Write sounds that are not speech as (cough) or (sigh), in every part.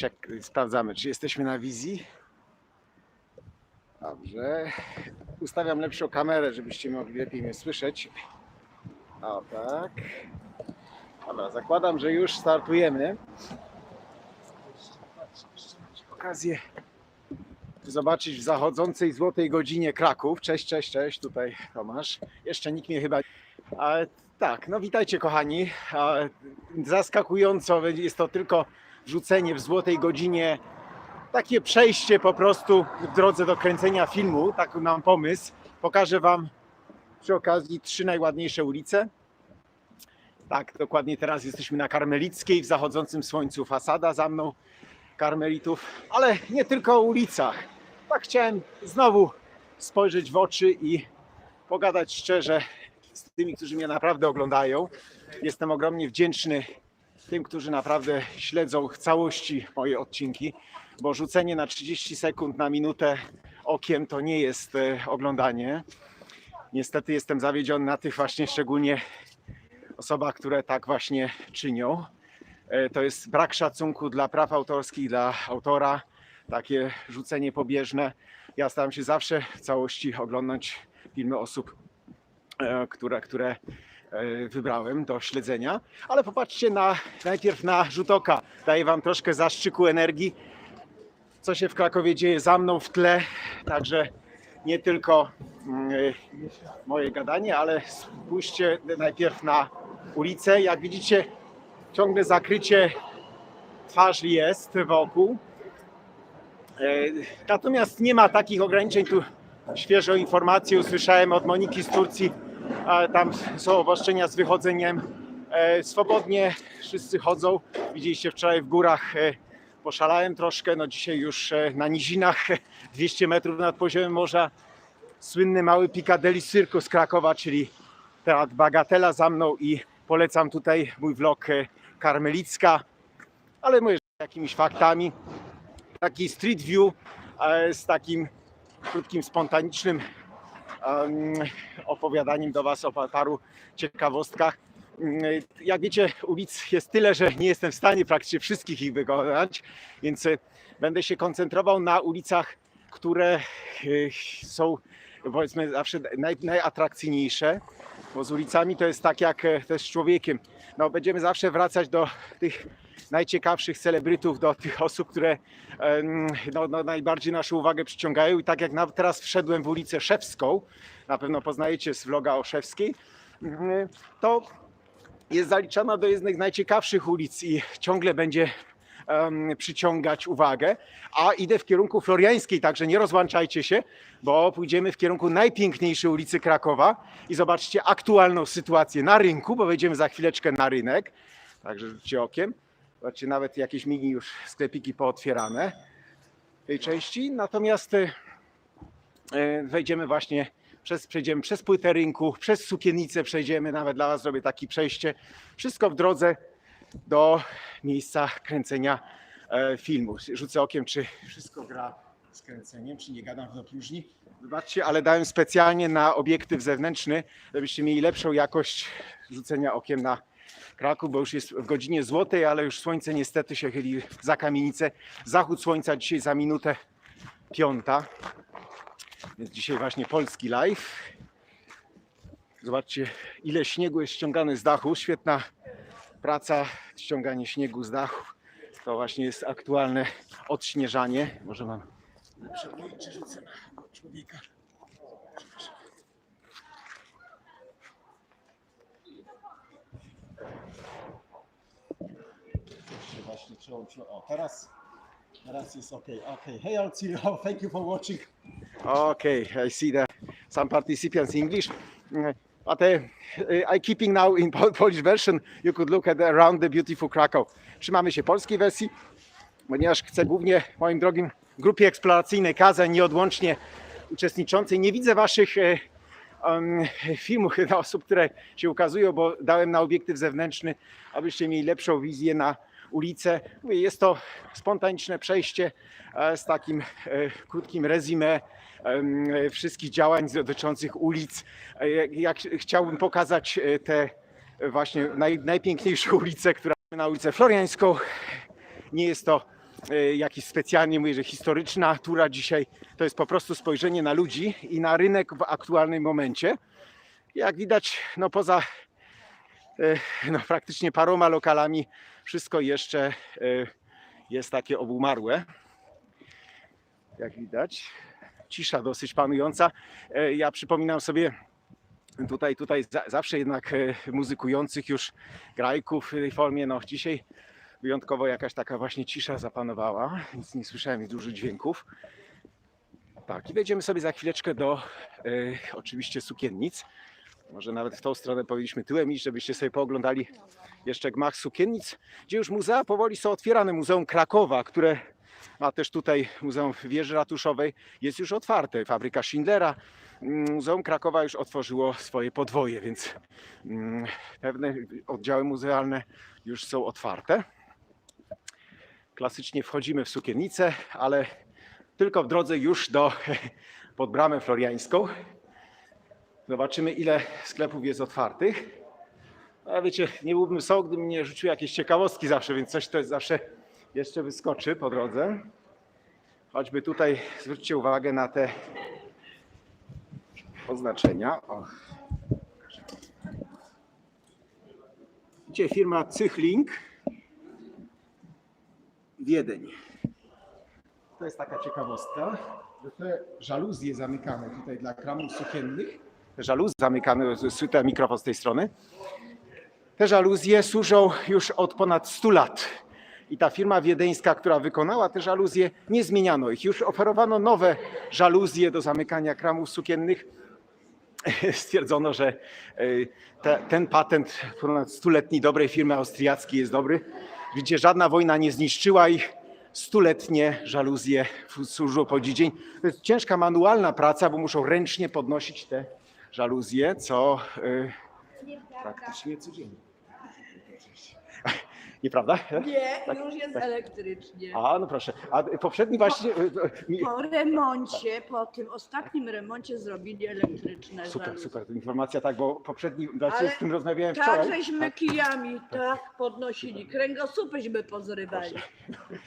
Czek, sprawdzamy, czy jesteśmy na wizji. Dobrze. Ustawiam lepszą kamerę, żebyście mogli lepiej mnie słyszeć. O tak. Dobra, zakładam, że już startujemy. Okazję zobaczyć w zachodzącej złotej godzinie Kraków. Cześć, cześć, cześć, tutaj Tomasz. Jeszcze nikt mnie chyba. Tak, no witajcie kochani. Zaskakująco jest to tylko wrzucenie w złotej godzinie. Takie przejście po prostu w drodze do kręcenia filmu. Tak mam pomysł. Pokażę Wam przy okazji trzy najładniejsze ulice. Tak, dokładnie teraz jesteśmy na Karmelickiej, w zachodzącym słońcu fasada za mną karmelitów, ale nie tylko o ulicach. Tak chciałem znowu spojrzeć w oczy i pogadać szczerze z tymi, którzy mnie naprawdę oglądają. Jestem ogromnie wdzięczny tym, którzy naprawdę śledzą całości moje odcinki, bo rzucenie na 30 sekund, na minutę okiem to nie jest e, oglądanie. Niestety jestem zawiedziony na tych właśnie szczególnie osobach, które tak właśnie czynią. E, To jest brak szacunku dla praw autorskich, dla autora, takie rzucenie pobieżne. Ja staram się zawsze w całości oglądać filmy osób, e, które, które wybrałem do śledzenia. Ale popatrzcie na, najpierw na rzut oka. Daję Wam troszkę zaszczyku energii, co się w Krakowie dzieje za mną w tle. Także nie tylko mm, e, moje gadanie, ale spójrzcie najpierw na ulicę. Jak widzicie, ciągle zakrycie twarzy jest wokół. E, Natomiast nie ma takich ograniczeń. Tu świeżą informację usłyszałem od Moniki z Turcji. Tam są obostrzenia z wychodzeniem. E, Swobodnie wszyscy chodzą. Widzieliście wczoraj w górach. e, Poszalałem troszkę. No dzisiaj już e, na nizinach e, 200 metrów nad poziomem morza. Słynny mały Piccadilly Circus Krakowa, czyli teatr Bagatela za mną i polecam tutaj mój vlog Karmelicka, ale mówię z jakimiś faktami. Taki street view z takim krótkim, spontanicznym opowiadaniem do Was o pa- paru ciekawostkach. Mm, Jak wiecie, ulic jest tyle, że nie jestem w stanie praktycznie wszystkich ich wykonać, więc e, będę się koncentrował na ulicach, które e, są powiedzmy zawsze naj, najatrakcyjniejsze, bo z ulicami to jest tak jak e, też z człowiekiem. No, będziemy zawsze wracać do tych najciekawszych celebrytów, do tych osób, które no, no, najbardziej naszą uwagę przyciągają. I tak jak nawet teraz wszedłem w ulicę Szewską, na pewno poznajecie z vloga o Szewskiej, to jest zaliczana do jednych z najciekawszych ulic i ciągle będzie em, przyciągać uwagę. A idę w kierunku Floriańskiej, także nie rozłączajcie się, bo pójdziemy w kierunku najpiękniejszej ulicy Krakowa i zobaczcie aktualną sytuację na rynku, bo wejdziemy za chwileczkę na rynek. Także rzućcie okiem. Zobaczcie, nawet jakieś mini już sklepiki pootwierane w tej części. Natomiast e, e, wejdziemy właśnie przez, przejdziemy przez płytę rynku, przez sukienicę przejdziemy, nawet dla Was zrobię takie przejście. Wszystko w drodze do miejsca kręcenia e, filmu. Rzucę okiem, czy wszystko gra z kręceniem, czy nie gadam do próżni. Wybaczcie, ale dałem specjalnie na obiektyw zewnętrzny, żebyście mieli lepszą jakość rzucenia okiem na Kraków, bo już jest w godzinie złotej, ale już słońce niestety się chyli za kamienicę. Zachód słońca dzisiaj za minutę piąta. Więc dzisiaj właśnie polski live. Zobaczcie, ile śniegu jest ściągane z dachu. Świetna praca, ściąganie śniegu z dachu. To właśnie jest aktualne odśnieżanie. Może mam lepsze rzucę na człowieka. Właśnie przełączyłem. O, teraz, teraz jest ok. Okay. Hey, Alcino, (laughs) thank you for watching. Okay, I see that some participants English. Mm, But uh, I keeping now in Pol- Polish version. You could look at around the beautiful Krakow. Trzymamy się polskiej wersji, ponieważ chcę głównie, moim drogim, grupie eksploracyjnej Kazań nieodłącznie uczestniczącej. Nie widzę waszych em, filmów dla (laughs) osób, które się ukazują, bo dałem na obiektyw zewnętrzny, abyście mieli lepszą wizję na Mówię, Jest to spontaniczne przejście e, z takim e, krótkim rezime em, e, wszystkich działań dotyczących ulic. Jak, chciałbym pokazać te właśnie naj, najpiękniejsze ulice, która na ulicę Floriańską. Nie jest to jakiś specjalnie mówię, że historyczna tura dzisiaj to jest po prostu spojrzenie na ludzi i na rynek w aktualnym momencie. Jak widać, no poza no praktycznie paroma lokalami wszystko jeszcze e, jest takie obumarłe. Jak widać, cisza dosyć panująca. E, Ja przypominam sobie tutaj, tutaj za, zawsze jednak e, muzykujących już grajków w tej formie. No dzisiaj wyjątkowo jakaś taka właśnie cisza zapanowała, nic nie słyszałem dużo dźwięków. Tak, i wejdziemy sobie za chwileczkę do e, oczywiście sukiennic. Może nawet w tą stronę powinniśmy tyłem iść, żebyście sobie pooglądali jeszcze gmach sukiennic, gdzie już muzea powoli są otwierane. Muzeum Krakowa, które ma też tutaj Muzeum Wieży Ratuszowej, jest już otwarte. Fabryka Schindlera. Mm, Muzeum Krakowa już otworzyło swoje podwoje, więc mm, pewne oddziały muzealne już są otwarte. Klasycznie wchodzimy w sukiennicę, ale tylko w drodze już do (laughs) pod bramę floriańską. Zobaczymy, ile sklepów jest otwartych. A wiecie, nie byłbym są, gdybym nie rzucił jakieś ciekawostki zawsze, więc coś to jest zawsze jeszcze wyskoczy po drodze. Choćby tutaj zwróćcie uwagę na te oznaczenia. O. Widzicie, firma Cychlink Wiedeń. To jest taka ciekawostka, że te żaluzje zamykane tutaj dla kramów sukiennych, te żaluzje zamykane, tutaj mikrofon z tej strony, te żaluzje służą już od ponad 100 lat. I ta firma wiedeńska, która wykonała te żaluzje, nie zmieniano ich. Już oferowano nowe żaluzje do zamykania kramów sukiennych. (laughs) Stwierdzono, że y, te, ten patent ponad stuletni dobrej firmy austriackiej jest dobry. Widzicie, żadna wojna nie zniszczyła ich. Stuletnie żaluzje służą po dziś dzień. To jest ciężka manualna praca, bo muszą ręcznie podnosić te żaluzje, co y, praktycznie codziennie. (laughs) Nieprawda? Nie, Tak, już jest tak. elektrycznie. A, no proszę. A poprzedni właśnie. y, y, Po remoncie, po tym ostatnim remoncie zrobili elektryczne Super, żaluzje. super. Informacja tak, bo poprzedni, znaczy z tym rozmawiałem Tak, wczoraj. żeśmy kijami tak podnosili, kręgosłupyśmy pozrywali.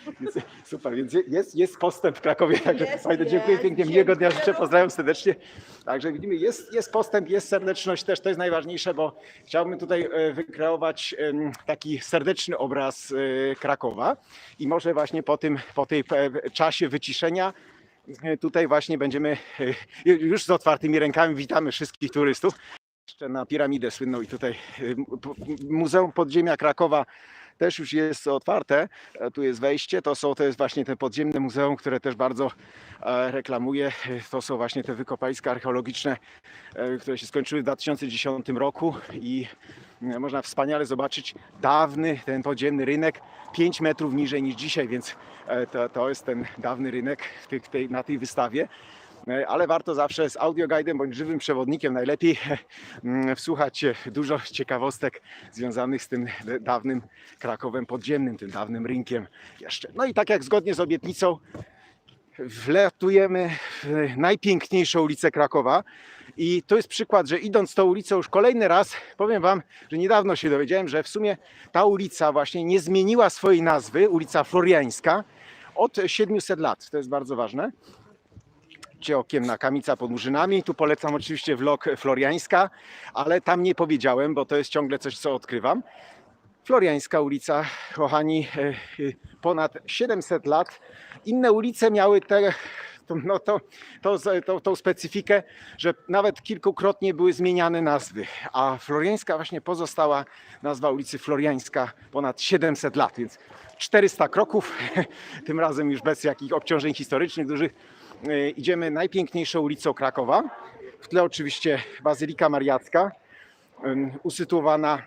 (laughs) Super, więc jest, jest postęp w Krakowie, także Jest, fajne. Dziękuję jest. pięknie, miłego dnia życzę, pozdrawiam serdecznie. Także widzimy, jest, jest postęp, jest serdeczność też, to jest najważniejsze, bo chciałbym tutaj e, wykreować taki serdeczny obraz e, Krakowa i może właśnie po tym, po tej e, czasie wyciszenia tutaj właśnie będziemy już z otwartymi rękami witamy wszystkich turystów. Jeszcze na piramidę słynną i tutaj Muzeum Podziemia Krakowa też już jest otwarte. E, Tu jest wejście. To, są, to jest właśnie te podziemne muzeum, które też bardzo e, reklamuje. To są właśnie te wykopaliska archeologiczne, e, które się skończyły w 2010 roku i można wspaniale zobaczyć dawny ten podziemny rynek, 5 metrów niżej niż dzisiaj, więc to, to jest ten dawny rynek tej, na tej wystawie. E, ale warto zawsze z audioguidem bądź żywym przewodnikiem najlepiej (laughs) mm, wsłuchać się dużo ciekawostek związanych z tym dawnym Krakowem podziemnym, tym dawnym rynkiem jeszcze. No i tak jak zgodnie z obietnicą wlatujemy w najpiękniejszą ulicę Krakowa i to jest przykład, że idąc tą ulicą już kolejny raz, powiem Wam, że niedawno się dowiedziałem, że w sumie ta ulica właśnie nie zmieniła swojej nazwy, ulica Floriańska, od 700 lat. To jest bardzo ważne rzućcie okiem na Kamica pod Murzynami. Tu polecam oczywiście vlog Floriańska, ale tam nie powiedziałem, bo to jest ciągle coś, co odkrywam. Floriańska ulica, kochani, e, e, ponad 700 lat. Inne ulice miały te, no to, to, to, tą specyfikę, że nawet kilkukrotnie były zmieniane nazwy, a Floriańska właśnie pozostała nazwa ulicy Floriańska ponad 700 lat, więc 400 kroków, (laughs) tym razem już bez jakichś obciążeń historycznych dużych. E, Idziemy najpiękniejszą ulicą Krakowa. W tle oczywiście Bazylika Mariacka, usytuowana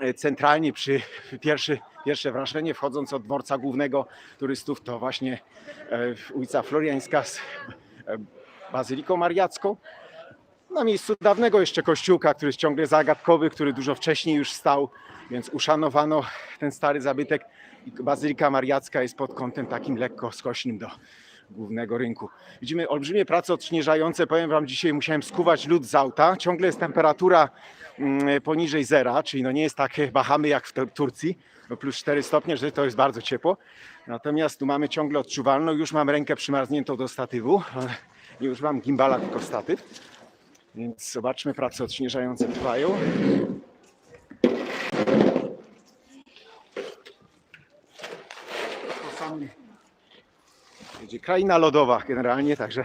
e, centralnie przy (laughs) pierwszy, pierwsze wrażenie, wchodząc od dworca głównego turystów, to właśnie e, ulica Floriańska z Bazyliką Mariacką. Na miejscu dawnego jeszcze kościółka, który jest ciągle zagadkowy, który dużo wcześniej już stał, więc uszanowano ten stary zabytek. Bazylika Mariacka jest pod kątem takim lekko skośnym do głównego rynku. Widzimy olbrzymie prace odśnieżające. Powiem Wam, dzisiaj musiałem skuwać lód z auta. Ciągle jest temperatura mm, poniżej zera, czyli no nie jest takie bahamy jak w Tur- Turcji, no plus 4 stopnie, że to jest bardzo ciepło. Natomiast tu mamy ciągle odczuwalną. Już mam rękę przymarzniętą do statywu. (laughs) Nie używam gimbala, tylko statyw. Więc zobaczmy, prace odśnieżające trwają. Będzie kraina lodowa generalnie, także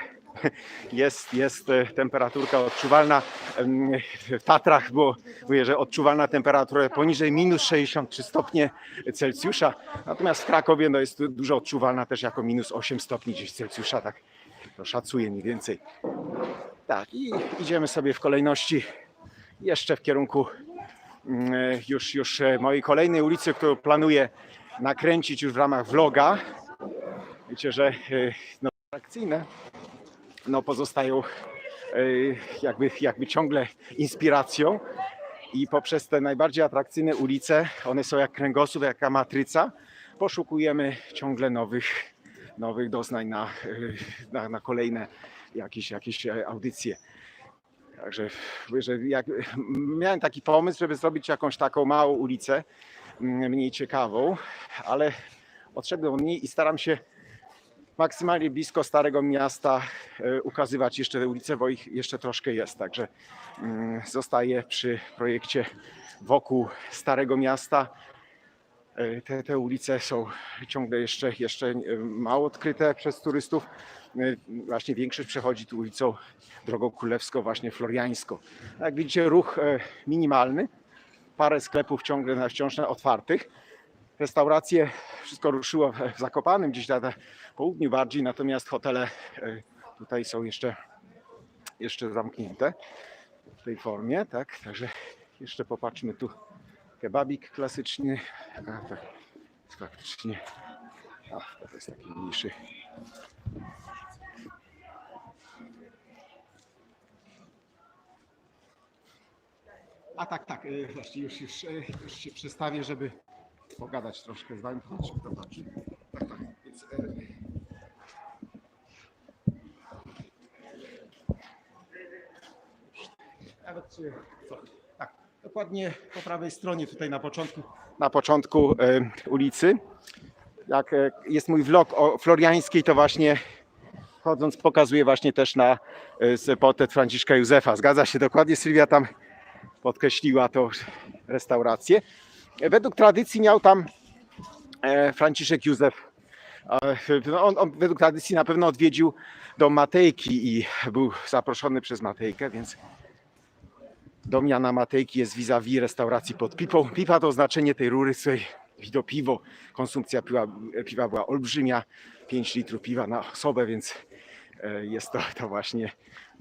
jest, jest e, temperaturka odczuwalna. W Tatrach było, mówię, że odczuwalna temperatura poniżej minus 63 stopnie Celsjusza, natomiast w Krakowie no, jest dużo odczuwalna też jako minus 8 stopni gdzieś Celsjusza, tak to szacuję mniej więcej. Tak, i idziemy sobie w kolejności jeszcze w kierunku mm, już, już e, mojej kolejnej ulicy, którą planuję nakręcić już w ramach vloga. Wiecie, że e, no, atrakcyjne no, pozostają e, jakby, jakby ciągle inspiracją i poprzez te najbardziej atrakcyjne ulice, one są jak kręgosłup, jaka matryca, poszukujemy ciągle nowych, nowych doznań na, e, na, na kolejne jakieś, jakieś audycje. Także że jak, miałem taki pomysł, żeby zrobić jakąś taką małą ulicę, mm, mniej ciekawą, ale odszedłem od niej i staram się maksymalnie blisko Starego Miasta e, ukazywać jeszcze te ulice, bo ich jeszcze troszkę jest. Także mm, zostaję przy projekcie wokół Starego Miasta. E, Te, te ulice są ciągle jeszcze, jeszcze e, mało odkryte przez turystów. Właśnie większość przechodzi tu ulicą drogą królewską, właśnie floriańską. Jak widzicie, ruch minimalny. Parę sklepów ciągle na wciąż otwartych. Restauracje, wszystko ruszyło w Zakopanem, gdzieś na południu bardziej, natomiast hotele e, tutaj są jeszcze, jeszcze zamknięte w tej formie, tak? Także jeszcze popatrzmy tu. Kebabik klasyczny. A, tak, faktycznie. A, to jest taki mniejszy. A tak, tak, e, właśnie już, już, e, już się przestawię, żeby pogadać troszkę z. Zobaczcie, zobaczcie. Tak, tak, więc... E, nawet tak, dokładnie po prawej stronie tutaj na początku, na początku e, ulicy. Jak e, jest mój vlog o Floriańskiej, to właśnie chodząc pokazuję właśnie też na portret Franciszka Józefa. Zgadza się dokładnie, Sylwia tam podkreśliła tą restaurację. Według tradycji miał tam e, Franciszek Józef. e, no On, on według tradycji na pewno odwiedził dom Matejki i był zaproszony przez Matejkę, więc dom Jana Matejki jest vis-a-vis restauracji pod Pipą. Pipa to oznaczenie tej rury, z której piwo. Konsumpcja piwa, piwa była olbrzymia, 5 litrów piwa na osobę, więc e, jest to, to właśnie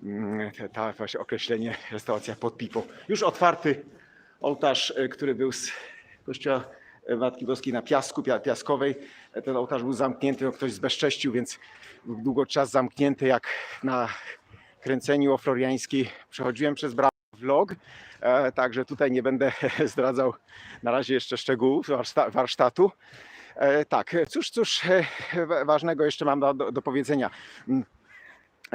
mm, ta właśnie określenie restauracja pod Pipą. Już otwarty ołtarz, który był z kościoła e, Matki Boskiej na Piasku, Pia- Piaskowej. E, Ten ołtarz był zamknięty, no ktoś zbezcześcił, więc długo czas zamknięty, jak na kręceniu o Floriańskiej przechodziłem przez bramę vlog, e, także tutaj nie będę (laughs) zdradzał na razie jeszcze szczegółów warszta- warsztatu. Tak, cóż, cóż wa- ważnego jeszcze mam do, do powiedzenia.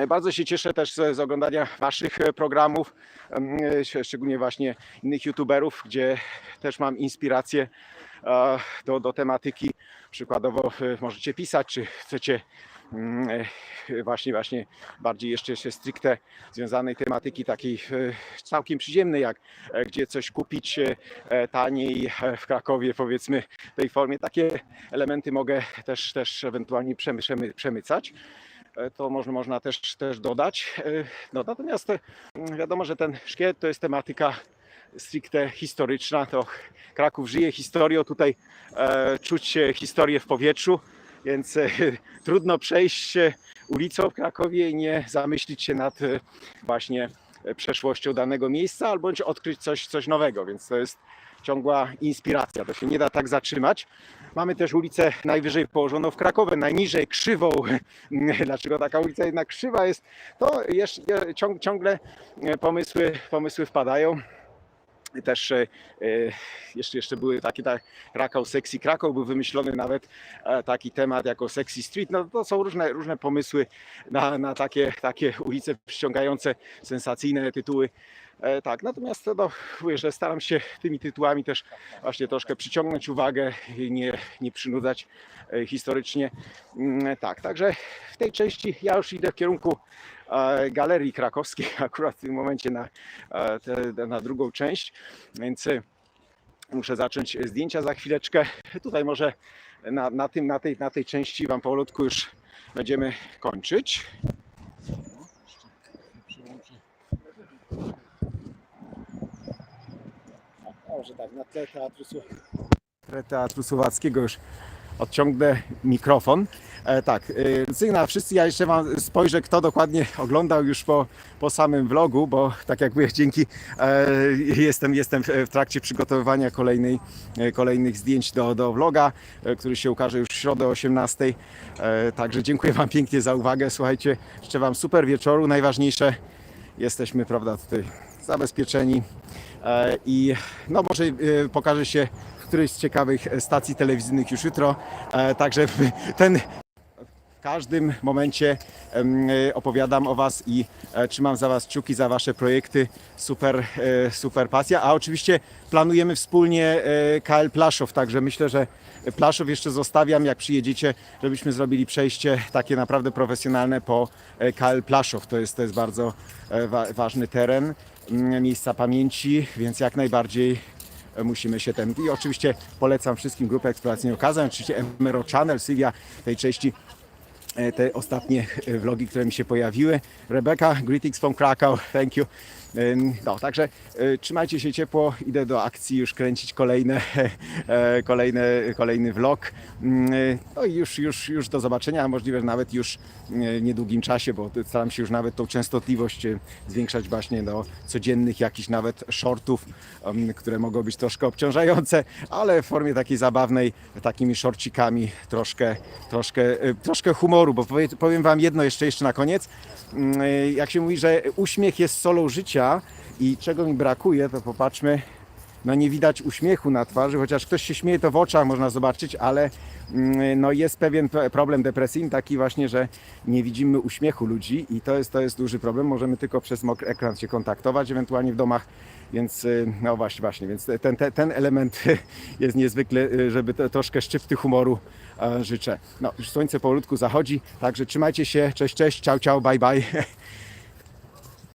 Bardzo się cieszę też z, oglądania Waszych e, programów, e, sz- szczególnie właśnie innych YouTuberów, gdzie też mam inspirację e, do, do tematyki. Przykładowo możecie pisać, czy chcecie mm, właśnie, właśnie bardziej jeszcze się stricte związanej tematyki takiej całkiem przyziemnej, jak gdzie coś kupić taniej w Krakowie, powiedzmy w tej formie. Takie elementy mogę też, też ewentualnie przemy, przemy, przemycać. E, To można, można też, też dodać. E, No, natomiast e, wiadomo, że ten szkielet to jest tematyka stricte historyczna. To Kraków żyje historią, tutaj e, czuć historię w powietrzu, więc e, (laughs) trudno przejść ulicą w Krakowie i nie zamyślić się nad e, właśnie przeszłością danego miejsca, albo odkryć coś, coś nowego, więc to jest ciągła inspiracja, to się nie da tak zatrzymać. Mamy też ulicę najwyżej położoną w Krakowie, najniżej krzywą. (laughs) Dlaczego taka ulica jednak krzywa jest? To jeszcze ciąg, ciągle pomysły, pomysły wpadają. Też e, jeszcze, jeszcze były takie, tak, Krakał Sexy Krakow był wymyślony nawet e, taki temat jako Sexy Street. No to są różne, różne pomysły na, na takie, takie ulice przyciągające sensacyjne tytuły. E, tak, natomiast no, mówię, że staram się tymi tytułami też właśnie troszkę przyciągnąć uwagę i nie, nie przynudzać historycznie. Mm, Tak, także w tej części ja już idę w kierunku Galerii Krakowskiej, (laughs) akurat w tym momencie na, e, te, na drugą część, więc e, muszę zacząć zdjęcia za chwileczkę. Tutaj może na, na, tym, na, tej, na tej części Wam powolutku już będziemy kończyć. Może tak, na tle teatru, teatru Słowackiego już odciągnę mikrofon. E, tak, e, Sygna, wszyscy, ja jeszcze Wam spojrzę, kto dokładnie oglądał już po, po samym vlogu, bo tak jak mówię, dzięki e, jestem, jestem w, trakcie przygotowywania kolejnej, e, kolejnych zdjęć do, do vloga, e, który się ukaże już w środę o 18. E, także dziękuję Wam pięknie za uwagę. Słuchajcie, życzę Wam super wieczoru. Najważniejsze, jesteśmy, prawda, tutaj zabezpieczeni E, i no może e, pokaże się którejś z ciekawych stacji telewizyjnych już jutro. E, Także (laughs) ten w każdym momencie e, opowiadam o Was i e, trzymam za Was kciuki za Wasze projekty. Super, e, super pasja. A oczywiście planujemy wspólnie e, KL Plaszow, także myślę, że Plaszów jeszcze zostawiam, jak przyjedziecie, żebyśmy zrobili przejście takie naprawdę profesjonalne po e, KL Plaszow. To jest, to jest bardzo e, wa- ważny teren, miejsca pamięci, więc jak najbardziej e, musimy się ten... I oczywiście polecam wszystkim grupę eksploracyjną Kazan, oczywiście Emero Channel, Sylwia tej części e, te ostatnie e, vlogi, które mi się pojawiły. Rebeka, greetings from Krakow, thank you. No, także e, trzymajcie się ciepło, idę do akcji już kręcić kolejne, (laughs) e, kolejne, kolejny vlog. E, No i już, już, już do zobaczenia, a możliwe nawet już w niedługim czasie, bo staram się już nawet tą częstotliwość zwiększać właśnie do codziennych jakichś nawet shortów, które mogą być troszkę obciążające, ale w formie takiej zabawnej, takimi shortcikami troszkę, troszkę, troszkę humoru, bo powie, powiem Wam jedno jeszcze, jeszcze na koniec. Jak się mówi, że uśmiech jest solą życia i czego mi brakuje, to popatrzmy, no nie widać uśmiechu na twarzy, chociaż ktoś się śmieje, to w oczach można zobaczyć, ale mm, no jest pewien pe- problem depresyjny, taki właśnie, że nie widzimy uśmiechu ludzi i to jest, to jest duży problem. Możemy tylko przez mokry ekran się kontaktować, ewentualnie w domach, więc y, no właśnie, właśnie, więc ten, ten, ten element (laughs) jest niezwykle, y, żeby to, troszkę szczypty humoru e, życzę. No, już słońce powolutku zachodzi, także trzymajcie się, cześć, cześć, ciao, ciao, bye, bye. (laughs)